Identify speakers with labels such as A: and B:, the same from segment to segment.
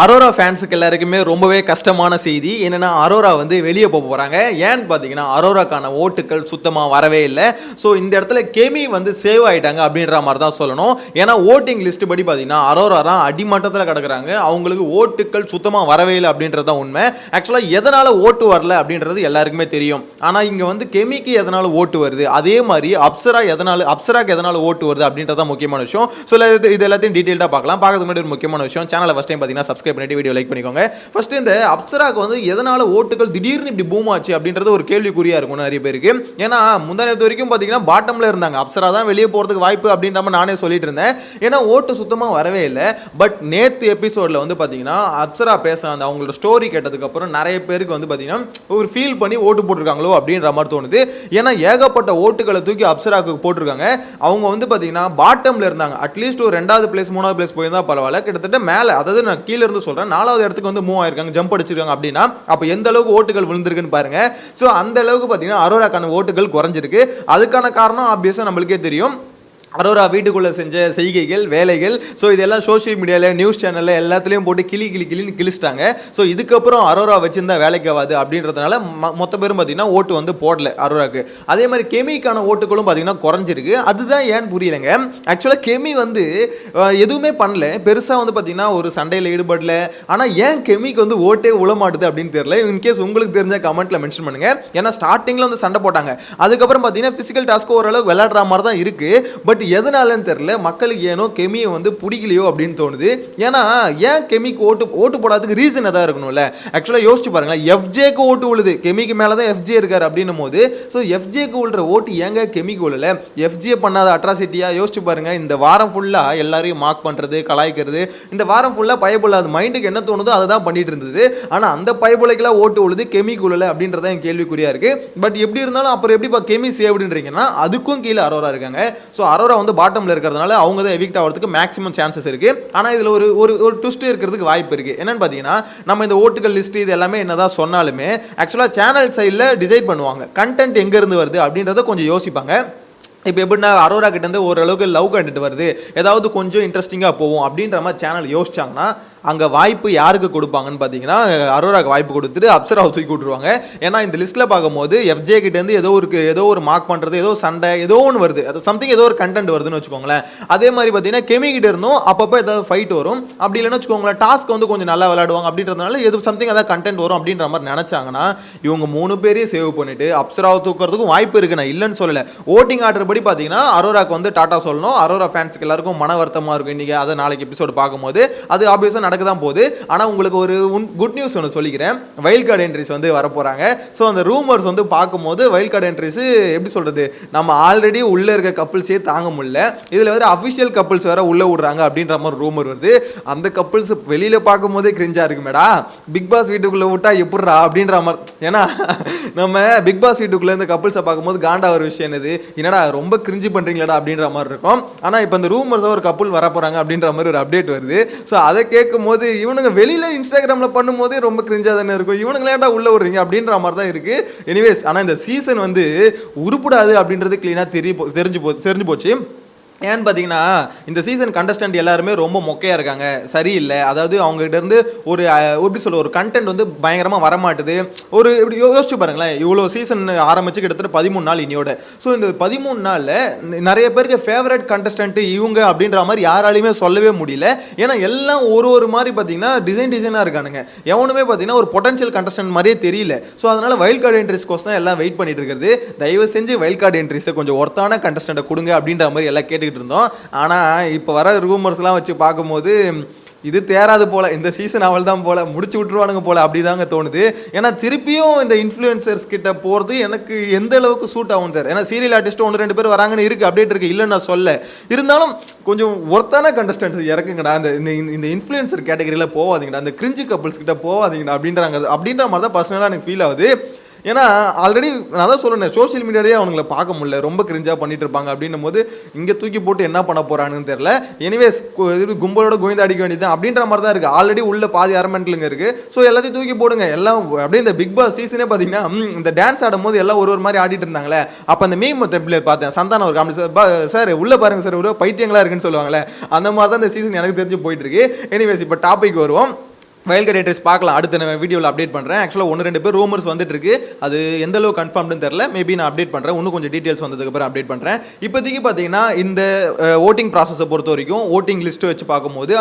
A: அரோரா ஃபேன்ஸுக்கு எல்லாருக்குமே ரொம்பவே கஷ்டமான செய்தி. என்னென்னா அரோரா வந்து வெளியே போக போகிறாங்க ஏன்னு பார்த்தீங்கன்னா அரோராக்கான ஓட்டுகள் சுத்தமாக வரவே இல்லை. ஸோ இந்த இடத்துல கெமி வந்து சேவ் ஆயிட்டாங்க அப்படின்ற மாதிரி தான் சொல்லணும். ஏன்னா ஓட்டிங் லிஸ்ட் படி பார்த்தீங்கன்னா அரோரா தான் அடிமட்டத்தில் கிடக்குறாங்க. அவங்களுக்கு ஓட்டுகள் சுத்தமாக வரவே இல்லை அப்படின்றது தான் உண்மை. ஆக்சுவலாக எதனால் ஓட்டு வரல அப்படின்றது எல்லாருக்குமே தெரியும். ஆனால் இங்கே வந்து கெமிக்கு எதனால் ஓட்டு வருது? அதே மாதிரி அப்சரா எதனால் அப்சராக்கு எதனால் ஓட்டு வருது அப்படின்றது தான் முக்கியமான விஷயம். ஸோ இது எல்லாத்தையும் டீட்டெயில்டாக பார்க்கலாம். பார்க்கறதுக்கு முன்னாடி ஒரு முக்கியமான விஷயம். சேனலை ஃபஸ்ட் டைம் பார்த்தீங்கன்னா சப்ஸ்கிரைப் பண்ணிட்டு வீடியோ லைக் பண்ணிக்கோங்க. ஃபர்ஸ்ட் இந்த அப்சராக்கு வந்து எதனால ஓட்டுகள் திடீர்னு இப்படி பூம் ஆச்சு அப்படின்றது ஒரு கேள்விக்குறியா இருக்கும் நிறைய பேருக்கு. ஏன்னா முந்தானத்து வரைக்கும் பார்த்தீங்கன்னா பாட்டம்ல இருந்தாங்க. அப்சரா தான் வெளியே போகிறதுக்கு வாய்ப்பு அப்படின்ற மாதிரி நானே சொல்லிட்டு இருந்தேன். ஏன்னா ஓட்டு சுத்தமாக வரவே இல்லை. பட் நேத்து எபிசோடில் வந்து பார்த்தீங்கன்னா அப்சரா பேச அந்த அவங்களோட ஸ்டோரி கேட்டதுக்கு அப்புறம் நிறைய பேருக்கு வந்து பார்த்தீங்கன்னா ஒரு ஃபீல் பண்ணி ஓட்டு போட்டிருக்காங்களோ அப்படின்ற மாதிரி தோணுது. ஏன்னா ஏகப்பட்ட ஓட்டுகளை தூக்கி அப்சராக்கு போட்டிருக்காங்க. அவங்க வந்து பார்த்தீங்கன்னா பாட்டம்ல இருந்தாங்க. அட்லீஸ்ட் ஒரு ரெண்டாவது பிளேஸ் மூணாவது பிளேஸ் போயிருந்தா பரவாயில்ல. கிட்டத்தட்ட மேலே அதாவது நான் கீழே இருந்து சொல்கிறேன் நாலாவது இடத்துக்கு வந்து மூவ் ஆயிருக்காங்க ஜம்ப் அடிச்சிருக்காங்க அப்படின்னா அப்போ எந்த அளவுக்கு ஓட்டுகள் விழுந்திருக்குன்னு பாருங்க. ஸோ அந்த அளவுக்கு பார்த்தீங்கன்னா அரோராக்கான ஓட்டுகள் குறைஞ்சிருக்கு. அதுக்கான காரணம் ஆப்வியஸாக நம்மளுக்கே தெரியும். அரோரா வீட்டுக்குள்ளே செஞ்ச செய்கைகள் வேலைகள் ஸோ இதெல்லாம் சோஷியல் மீடியாவில் நியூஸ் சேனலில் எல்லாத்துலேயும் போட்டு கிளி கிளி கிளின்னு கிழிச்சிட்டாங்க. ஸோ இதுக்கப்புறம் அரோரா வச்சிருந்தா வேலைக்கு ஆகாது அப்படின்றதுனால ம- மொத்த பேரும் பார்த்தீங்கன்னா ஓட்டு வந்து போடல அரோராக்கு. அதே மாதிரி கெமிக்கான ஓட்டுகளும் பார்த்தீங்கன்னா குறைஞ்சிருக்கு. அதுதான் ஏன்னு புரியலைங்க. ஆக்சுவலாக கெமி வந்து எதுவுமே பண்ணல. பெருசாக வந்து பார்த்தீங்கன்னா ஒரு சண்டையில் ஈடுபடல. ஆனால் ஏன் கெமிக்கு வந்து ஓட்டே உளமாட்டுது அப்படின்னு தெரியல. இன்கேஸ் உங்களுக்கு தெரிஞ்ச கமெண்ட்டில் மென்ஷன் பண்ணுங்கள் ஏன்னா ஸ்டார்டிங்கில் வந்து சண்டை போட்டாங்க. அதுக்கப்புறம் பார்த்தீங்கன்னா ஃபிசிக்கல் டாஸ்க்கு ஓரளவுக்கு விளையாடுற மாதிரி தான் இருக்குது பட் எதனாலன்னு தெரியல. மக்களுக்கு ஏனோ கெமியை வந்து பிடிக்கலையோ அப்படின்னு தோணுது. ஏன்னா ஏன் கெமிக்கு ஓட்டு ஓட்டு போடாததுக்கு ரீசன் எதாவது இருக்கணும்ல? ஆக்சுவலாக யோசிச்சு பாருங்களேன். எஃப்ஜேக்கு ஓட்டு விழுது. கெமிக்கு மேலே தான் எஃப்ஜே இருக்கார் அப்படின்னும் போது ஸோ எஃப்ஜேக்கு விழுற ஓட்டு ஏங்க கெமிக்கு விழல? எஃப்ஜே பண்ணாத அட்ராசிட்டியாக யோசிச்சு பாருங்கள் இந்த வாரம் ஃபுல்லாக எல்லாரையும் மார்க் பண்ணுறது கலாய்க்கிறது இந்த வாரம் ஃபுல்லாக பயப்படாது மைண்டுக்கு என்ன தோணுதோ அதை தான் பண்ணிட்டு இருந்தது. ஆனால் அந்த பயப்புலைக்கெல்லாம் ஓட்டு விழுது கெமிக்கு விழல அப்படின்றதான் என் கேள்விக்குறியாக இருக்குது பட் எப்படி இருந்தாலும் அப்புறம் எப்படிப்பா கெமி சேவ்டுன்றீங்கன்னா அதுக்கும் கீழே அரோரா இருக்காங்க. ஸோ அரோரா வந்து பாட்டமில் இருக்கிறதுனால அவங்க தான் எவிக்ட் ஆகிறதுக்கு மேக்ஸிமம் சான்சஸ் இருக்குது ஆனால் இதில் ஒரு ஒரு ஒரு ட்விஸ்ட் இருக்கிறதுக்கு வாய்ப்பு இருக்குது என்னென்னு பார்த்தீங்கன்னா நம்ம இந்த ஓட்டுகள் லிஸ்ட் இது எல்லாமே என்னதான் சொன்னாலுமே ஆக்சுவலாக சேனல் சைடில் டிசைட் பண்ணுவாங்க. கண்டென்ட் எங்கேருந்து வருது அப்படின்றத கொஞ்சம் யோசிப்பாங்க. இப்போ எப்படின்னா அரோரா கிட்டேருந்து ஓரளவுக்கு லவ் கண்டுட்டு வருது. ஏதாவது கொஞ்சம் இன்ட்ரெஸ்டிங்காக போகும் அப்படின்ற மாதிரி சேனல் யோசிச்சாங்கன்னா அங்கே வாய்ப்பு யாருக்கு கொடுப்பாங்கன்னு பார்த்தீங்கன்னா அரோராக்கு வாய்ப்பு கொடுத்துட்டு அப்சராவை தூக்கி விட்டுருவாங்க. ஏன்னா இந்த லிஸ்ட்டில் பார்க்கும்போது எஃப்ஜே கிட்டேருந்து ஏதோ ஒரு ஏதோ ஒரு மார்க் பண்ணுறது ஏதோ சண்டை ஏதோ ஒன்று வருது. அது சம்திங் ஏதோ ஒரு கண்டென்ட் வருதுன்னு வச்சுக்கோங்களேன். அதே மாதிரி பார்த்தீங்கன்னா கெமி கிட்ட இருந்தும் அப்பப்போ ஏதாவது ஃபைட் வரும். அப்படி இல்லைன்னு வச்சுக்கோங்களேன் டாஸ்க் வந்து கொஞ்சம் நல்லா விளையாடுவாங்க. அப்படின்றதுனால எது சம்திங் ஏதாவது கண்டென்ட் வரும் அப்படின்ற மாதிரி நினச்சாங்கன்னா இவங்க மூணு பேரையும் சேவ் பண்ணிட்டு அப்சராவை தூக்குறதுக்கும் வாய்ப்பு இருக்கு. நான் இல்லைன்னு சொல்லலை. ஓட்டிங் ஆர்டர் படி பார்த்தீங்கன்னா அரோராக்கு வந்து டாட்டா சொல்லணும். அரோரா ஃபேன்ஸுக்கு எல்லாருக்கும் மன வருத்தமாக இருக்கும். இன்றைக்கி அதை நாளைக்கு எபிசோடு பார்க்கும்போது. அது ஆப்வியஸாக நடக்க தான் போகுது. ஆனால் உங்களுக்கு ஒரு உன் குட் நியூஸ் ஒன்று சொல்லிக்கிறேன். வைல்ட் கார்டு என்ட்ரிஸ் வந்து வரப்போகிறாங்க ஸோ அந்த ரூமர்ஸ் வந்து பார்க்கும்போது வைல்ட் கார்டு என்ட்ரிஸ் எப்படி சொல்கிறது நம்ம ஆல்ரெடி உள்ளே இருக்க கப்புள்ஸே தாங்க முடியல. இதில் வேறு அஃபிஷியல் கப்புள்ஸ் வேறு உள்ளே விட்றாங்க அப்படின்ற மாதிரி ரூமர் வருது. அந்த கப்புள்ஸ் வெளியில் பார்க்கும்போதே கிரிஞ்சாக இருக்குமேடா பிக் பாஸ் வீட்டுக்குள்ளே விட்டா எப்பட்றா அப்படின்ற மாதிரி. ஏன்னா நம்ம பிக் பாஸ் வீட்டுக்குள்ளே இந்த கப்புள்ஸை பார்க்கும்போது காண்டா ஒரு விஷயம் என்னது? என்னடா ரொம்ப கிரிஞ்சு பண்ணுறீங்களாடா அப்படின்ற மாதிரி இருக்கும். ஆனால் இப்போ இந்த ரூமர்ஸாக ஒரு கப்புள் வர போகிறாங்க அப்படின்ற மாதிரி ஒரு அப்டேட் வருது. ஸோ அதை கேட்கும் போது இவனுங்க வெளியில் இன்ஸ்டாகிராமில் பண்ணும்போதே ரொம்ப கிரிஞ்சாக தானே இருக்கும். இவனுங்களேடா உள்ளே விடுறீங்க? அப்படின்ற மாதிரி தான் இருக்குது எனிவேஸ் ஆனால் இந்த சீசன் வந்து உருப்படாது அப்படின்றது க்ளீனாக தெரிய போ- தெரிஞ்சு போ தெரிஞ்சு போச்சு. ஏன்னு பார்த்தீங்கன்னா இந்த சீசன் கண்டஸ்டன்ட் எல்லாருமே ரொம்ப மொக்கையாக இருக்காங்க. சரியில்லை. அதாவது அவங்ககிட்ட இருந்து ஒரு எப்படி சொல்ல ஒரு கண்டென்ட் வந்து பயங்கரமாக வரமாட்டுது. ஒரு இப்படி யோசிச்சு பாருங்களேன். இவ்வளோ சீசன் ஆரம்பிச்சு கிட்டத்தட்ட பதிமூணு நாள் இனியோட. ஸோ இந்த பதிமூணு நாளில் நிறைய பேருக்கு ஃபேவரட் கண்டஸ்டன்ட் இவங்க அப்படின்ற மாதிரி யாராலையுமே சொல்லவே முடியல. ஏன்னா எல்லாம் ஒரு ஒரு மாதிரி பார்த்தீங்கன்னா டிசைன் டிசைனாக இருக்கானுங்க. எவனுமே பார்த்தீங்கன்னா ஒரு பொட்டன்ஷியல் கண்டஸ்டன்ட் மாதிரியே தெரியல. ஸோ அதனால் வைல்ட் கார்டு என்ட்ரிஸ்கோஸ் தான் எல்லாம் வெயிட் பண்ணிட்டு இருக்கிறது. தயவு செஞ்சு வைல்ட் கார்டு என்ட்ரிஸை கொஞ்சம் ஒர்த்தான கண்டஸ்டண்ட்டை கொடுங்க அப்படின்ற மாதிரி எல்லாம் கேட்டு கேட்டுக்கிட்டு இருந்தோம். ஆனால் இப்போ வர ரூமர்ஸ்லாம் வச்சு பார்க்கும்போது இது தேராது போல இந்த சீசன் அவள் தான் போல முடிச்சு விட்டுருவானுங்க போல அப்படிதாங்க தோணுது. ஏன்னா திருப்பியும் இந்த இன்ஃப்ளூயன்சர்ஸ் கிட்ட போகிறது எனக்கு எந்த அளவுக்கு சூட் ஆகும் சார்? ஏன்னா சீரியல் ஆர்டிஸ்ட் ஒன்று ரெண்டு பேர் வராங்கன்னு இருக்கு அப்டேட் இருக்கு இல்லைன்னு நான் சொல்ல இருந்தாலும் கொஞ்சம் ஒர்த்தான கண்டஸ்டன்ட் இறக்குங்கடா. அந்த இந்த இந்த இன்ஃப்ளூயன்சர் கேட்டகரியில் போகாதீங்கடா அந்த கிரிஞ்சு கப்புள்ஸ் கிட்ட போகாதீங்கடா அப்படின்றாங்க. அப்படின்ற மாதிரி தான் பர்சனலாக எனக்கு ஃபீல் ஆகுது. ஏன்னா ஆல்ரெடி நான் தான் சொல்லணும் சோஷியல் மீடியாலேயே அவங்கள பார்க்க முடியல. ரொம்ப கிரிஞ்சாக பண்ணிட்டு இருப்பாங்க அப்படின்னும் போது இங்கே தூக்கி போட்டு என்ன பண்ண போகிறாங்கன்னு தெரியல. எனிவேஸ் இது கும்பலோட கோவிந்த அடிக்க வேண்டியது அப்படின்ற மாதிரி தான் இருக்குது ஆல்ரெடி உள்ள பாதி அரமெண்ட்லுங்க இருக்குது ஸோ எல்லாத்தையும் தூக்கி போடுங்க. எல்லாம் அப்படியே இந்த பிக் பாஸ் சீசனே பார்த்தீங்கன்னா இந்த டான்ஸ் ஆடும்போது எல்லாம் ஒரு ஒரு மாதிரி ஆடிட்டு இருந்தாங்களே. அப்போ அந்த மீம் டெம்ப்ளேட் பார்த்தேன் சந்தானம் ஒரு காமெடி சார் சார் உள்ளே பாருங்கள் சார் ஒரு பைத்தியங்களாக இருக்குன்னு சொல்லுவாங்களே. அந்த மாதிரி தான் இந்த சீசன் எனக்கு தெரிஞ்சு போயிட்டு இருக்கு. எனிவேஸ் இப்போ டாபிக் வருவோம். வயல் டேட்டர்ஸ் பார்க்கலாம். அடுத்த வீடியோவில் அப்டேட் பண்ணுறேன் ஆக்சுவலாக ஒன்று ரெண்டு பேர் ரூமர்ஸ் வந்துட்டு இருக்கு அது எந்த அளவு கன்ஃபார்ம்னு தெரில மேபி நான் அப்டேட் பண்ணுறேன் இன்னும் கொஞ்சம் டீட்டெயில்ஸ் வந்ததுக்கப்புறம் அப்டேட் பண்ணுறேன் இப்போதைக்கு பார்த்தீங்கன்னா இந்த ஓட்டிங் ப்ராசஸை பொறுத்த வரைக்கும் ஓட்டிங் லிஸ்ட்டு வச்சு பார்க்கும்போது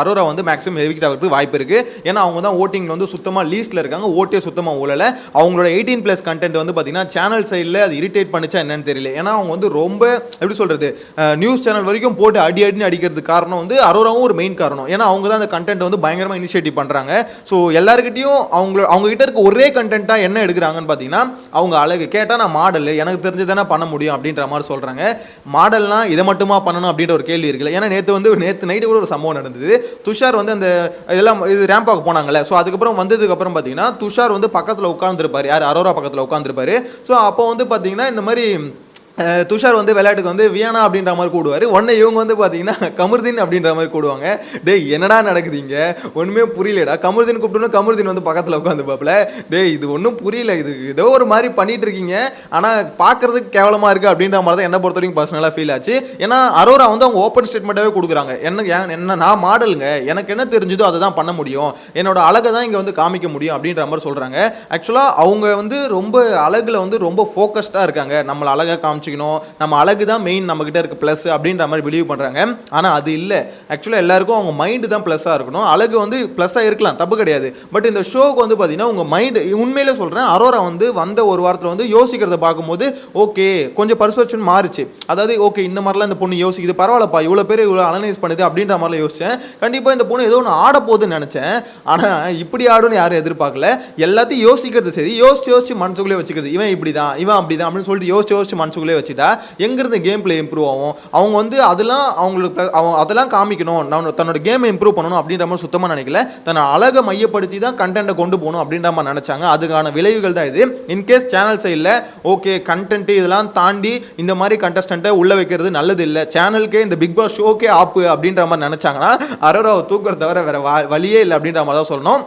A: அரோரா வந்து மேக்ஸிமம் எவிக்ட் ஆகிறதுக்கு வாய்ப்பு இருக்குது ஏன்னா அவங்க தான் ஓட்டிங்கில் வந்து சுத்தமாக லீஸ்ட்டில் இருக்காங்க. ஓட்டே சுத்தமாக ஊழலை. அவங்களோட எயிட்டீன் ப்ளஸ் கண்டென்ட் வந்து பார்த்தீங்கன்னா சேனல் சைடில் அது இரிட்டேட் பண்ணிச்சா என்னன்னு தெரியல. ஏன்னா அவங்க வந்து ரொம்ப எப்படி சொல்கிறது நியூஸ் சேனல் வரைக்கும் போட்டு அடி அடின்னு அடிக்கிறதுக்கு காரணம் வந்து அரோராவும் ஒரு மெயின் காரணம். ஏன்னா அவங்க தான் அந்த கண்டென்ட் வந்து பயங்கரமாக இனிஷியேட்டிவ் பண்ணுறாங்க ஸோ எல்லாருக்கிட்டையும் அவங்க அவங்ககிட்ட இருக்க ஒரே கண்டென்ட்டாக என்ன எடுக்கிறாங்கன்னு பார்த்தீங்கன்னா அவங்க அழகு. கேட்டால் நான் மாடல் எனக்கு தெரிஞ்சு தானே பண்ண முடியும் அப்படின்ற மாதிரி சொல்கிறாங்க மாடல்னால் இதை மட்டுமா பண்ணணும் அப்படின்ற ஒரு கேள்வி இருக்குல்ல. ஏன்னா நேற்று வந்து நேற்று நைட்டு கூட ஒரு சம்பவம் நடந்தது. துஷார் வந்து அந்த இதெல்லாம் இது ரேம்பாக்கு போனாங்கல்ல. ஸோ அதுக்கப்புறம் வந்ததுக்கப்புறம் பார்த்தீங்கன்னா துஷார் வந்து பக்கத்தில் உட்காந்துருப்பார் யார்? அரோரா பக்கத்தில் உட்காந்துருப்பாரு ஸோ அப்போ வந்து பார்த்தீங்கன்னா இந்த மாதிரி துஷார் வந்து விளையாட்டுக்கு வந்து வியானா அப்படின்ற மாதிரி கூடுவார். உடனே இவங்க வந்து பார்த்தீங்கன்னா கமருதீன் அப்படின்ற மாதிரி கூடுவாங்க. டேய் என்னடா நடக்குதுங்க? ஒன்றுமே புரியலடா. கமருதீன் கூப்பிட்டோன்னு கமருதீன் வந்து பக்கத்தில் உட்காந்து பார்ப்பல டேய் இது ஒன்றும் புரியல. இது ஏதோ ஒரு மாதிரி பண்ணிட்டு இருக்கீங்க ஆனால் பார்க்கறதுக்கு கேவலமாக இருக்குது அப்படின்ற மாதிரி தான் என்னை பொறுத்த வரைக்கும் பர்சனலாக ஃபீல் ஆச்சு. ஏன்னா அரோரா வந்து அவங்க ஓப்பன் ஸ்டேட்மெண்ட்டாகவே கொடுக்குறாங்க. என்ன ஏன் என்ன நான் மாடலுங்க. எனக்கு என்ன தெரிஞ்சதோ அதை தான் பண்ண முடியும். என்னோட அழகை தான் இங்கே வந்து காமிக்க முடியும் அப்படின்ற மாதிரி சொல்கிறாங்க ஆக்சுவலாக அவங்க வந்து ரொம்ப அழகில் வந்து ரொம்ப ஃபோக்கஸ்டாக இருக்காங்க. நம்மளை அழகாக காமிச்சு காமிச்சிக்கணும் நம்ம அழகு தான் மெயின் நம்மக்கிட்ட இருக்க ப்ளஸ் அப்படின்ற மாதிரி பிலீவ் பண்ணுறாங்க ஆனால் அது இல்லை. ஆக்சுவலாக எல்லாருக்கும் அவங்க மைண்டு தான் ப்ளஸ்ஸாக இருக்கணும். அழகு வந்து ப்ளஸ்ஸாக இருக்கலாம். தப்பு கிடையாது. பட் இந்த ஷோக்கு வந்து பார்த்தீங்கன்னா உங்கள் மைண்டு உண்மையிலே சொல்கிறேன் அரோரா வந்து வந்த ஒரு வாரத்தில் வந்து யோசிக்கிறத பார்க்கும்போது ஓகே கொஞ்சம் பர்ஸ்பெக்ஷன் மாறுச்சு. அதாவது ஓகே இந்த மாதிரிலாம் இந்த பொண்ணு யோசிக்குது. பரவாயில்லப்பா இவ்வளோ பேர் இவ்வளோ அனலைஸ் பண்ணுது அப்படின்ற மாதிரிலாம் யோசித்தேன் கண்டிப்பாக இந்த பொண்ணு ஏதோ ஒன்று ஆட போகுதுன்னு நினச்சேன். ஆனால் இப்படி ஆடுன்னு யாரும் எதிர்பார்க்கல. எல்லாத்தையும் யோசிக்கிறது சரி. யோசிச்சு யோசிச்சு மனசுக்குள்ளே வச்சுக்கிறது இவன் இப்படி தான் இவன் அப்படி தான் அப்படின்னு சொல்லிட்டு யோசிச்சு யோசிச்சு மனசுக்குள்ளே வச்சுட்டா எங்கேருந்து கேம் பிளே இம்ப்ரூவ் ஆகும்? அவங்க வந்து அதெல்லாம் அவங்களுக்கு அவங்க அதெல்லாம் காமிக்கணும். நான் தன்னோட கேமை இம்ப்ரூவ் பண்ணணும் அப்படின்ற மாதிரி சுத்தமாக நினைக்கல. தன்னை அழகை மையப்படுத்தி தான் கண்டென்ட்டை கொண்டு போகணும் அப்படின்ற மாதிரி நினச்சாங்க. அதுக்கான விளைவுகள் தான் இது. இன்கேஸ் சேனல் சைடில் ஓகே கண்டென்ட் இதெல்லாம் தாண்டி இந்த மாதிரி கண்டஸ்டண்ட்டை உள்ள வைக்கிறது நல்லது இல்லை. சேனலுக்கே இந்த பிக் பாஸ் ஷோக்கே ஆப்பு அப்படின்ற மாதிரி நினச்சாங்கன்னா அரோராவை தூக்குறத தவிர வேறு வழியே இல்லை அப்படின்ற மாதிரி தான் சொல்லணும்.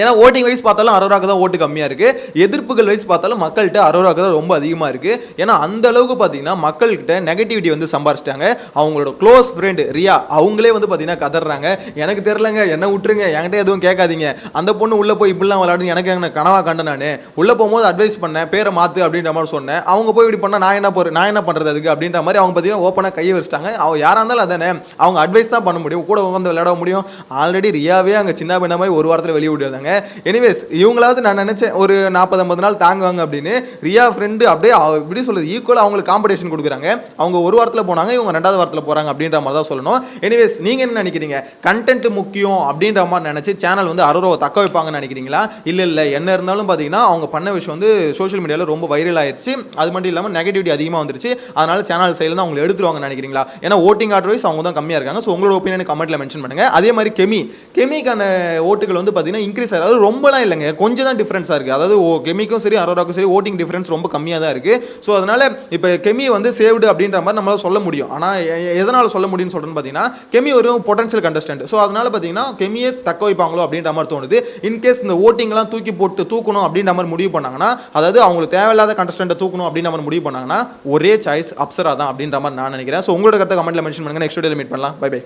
A: ஏன்னா ஓட்டிங் வைஸ் பார்த்தாலும் அரோராக்கு தான் ஓட்டு கம்மியாக இருக்குது எதிர்ப்புகள் வைஸ் பார்த்தாலும் மக்கள்கிட்ட அரோராக்கு தான் ரொம்ப அதிகமாக இருக்குது ஏன்னா அந்த அளவுக்கு பார்த்தீங்கன்னா மக்கள்கிட்ட நெகட்டிவிட்டி வந்து சம்பாரிச்சிட்டாங்க. அவங்களோட க்ளோஸ் ஃப்ரெண்டு ரியா அவங்களே வந்து பார்த்தீங்கன்னா கதறாங்க. எனக்கு தெரிலங்க என்ன விட்டுருங்க என்கிட்ட எதுவும் கேட்காதீங்க. அந்த பொண்ணு உள்ளே போய் இப்படிலாம் விளையாடுங்க எனக்கு என்ன கனவாக கண்ட நான்? உள்ளே போகும்போது அட்வைஸ் பண்ணேன் பேரை மாற்று அப்படின்ற மாதிரி சொன்னேன். அவங்க போய் இப்படி பண்ணால் நான் என்ன போகிறேன் நான் என்ன பண்ணுறது அதுக்கு அப்படின்ற மாதிரி அவங்க பார்த்தீங்கன்னா ஓப்பனாக கையை வச்சுட்டாங்க அவங்க யாராக இருந்தாலும் அதானே அவங்க அட்வைஸ் தான் பண்ண முடியும். கூட வந்து விளையாட முடியும். ஆல்ரெடி ரியாவே அங்கே சின்ன பின்ன மாதிரி ஒரு வாரத்தில் வெளியே விட்டுருந்தாங்க எனிவேஸ் இவங்களாவது நான் நினச்சேன் ஒரு நாற்பது ஐம்பது நாள் தாங்குவாங்க அப்படின்னு. ரியா ஃப்ரெண்டு அப்படியே அவ- இப்படி சொல்லுது ஈக்குவலாக அவங்களுக்கு காம்படிஷன் கொடுக்குறாங்க. அவங்க ஒரு வாரத்தில் போனாங்க இவங்க ரெண்டாவது வாரத்தில் போகிறாங்க அப்படின்ற மாதிரி தான் சொல்லணும். எனிவேஸ் நீங்கள் என்ன நினைக்கிறீங்க? கண்டென்ட் முக்கியம் அப்படின்ற மாதிரி நினச்சி சேனல் வந்து அரோராவை தக்க வைப்பாங்கன்னு நினைக்கிறீங்களா? இல்லை இல்லை. என்ன இருந்தாலும் பார்த்தீங்கன்னா அவங்க பண்ண விஷயம் வந்து சோஷியல் மீடியாவில் ரொம்ப வைரல் ஆயிடுச்சு அது மட்டும் இல்லாமல் நெகட்டிவிட்டி அதிகமாக வந்துருச்சு. அதனால சேனல் சைடில் தான் அவங்க எடுத்துருவாங்கன்னு நினைக்கிறீங்களா? ஏன்னா ஓட்டிங் அட்வைஸ் வைஸ் அவங்க தான் கம்மியாக இருக்காங்க. ஸோ உங்களோட ஒப்பீனியன் கமெண்ட்டில் மென்ஷன் பண்ணுங்கள் அதே மாதிரி கெமி. கெமிக்கான ஓட்டுகள் வந்து பார்த்தீங்கன்னா இன்க்ரீஸ் சார். அது ரொம்பலாம் இல்லைங்க. கொஞ்சம் தான் டிஃப்ரென்ஸாக இருக்குது அதாவது ஓ கெமிக்கும் சரி அரோராக்கும் சரி ஓட்டிங் டிஃப்ரென்ஸ் ரொம்ப கம்மியாக தான் இருக்குது ஸோ அதனால் இப்போ கெமி வந்து சேவ்டு அப்படின்ற மாதிரி நம்மளால் சொல்ல முடியும். ஆனால் எதனால் சொல்ல முடியும்னு சொல்கிறேன்னு பார்த்தீங்கன்னா கெமி ஒரு பொட்டன்ஷியல் கண்டஸ்டன்ட் ஸோ அதனால் பார்த்தீங்கன்னா கெமியை தக்க வைப்பாங்களோ அப்படின்ற மாதிரி தோணுது. இன்கேஸ் இந்த ஓட்டிங்லாம் தூக்கி போட்டு தூக்கணும் அப்படின்ற மாதிரி முடிவு பண்ணாங்கன்னா அதாவது அவங்களுக்கு தேவையில்லாத கண்டஸ்டன்ட்டை தூக்கணும் அப்படின்ற மாதிரி முடிவு பண்ணாங்கன்னா ஒரே சாய்ஸ் அப்சரா தான் அப்படின்ற மாதிரி நான் நினைக்கிறேன். ஸோ உங்களோட கருத்தை கமெண்ட்டில் மென்ஷன் பண்ணுங்க. நெக்ஸ்ட் வீடியோவில் மீட் பண்ணலாம். Bye by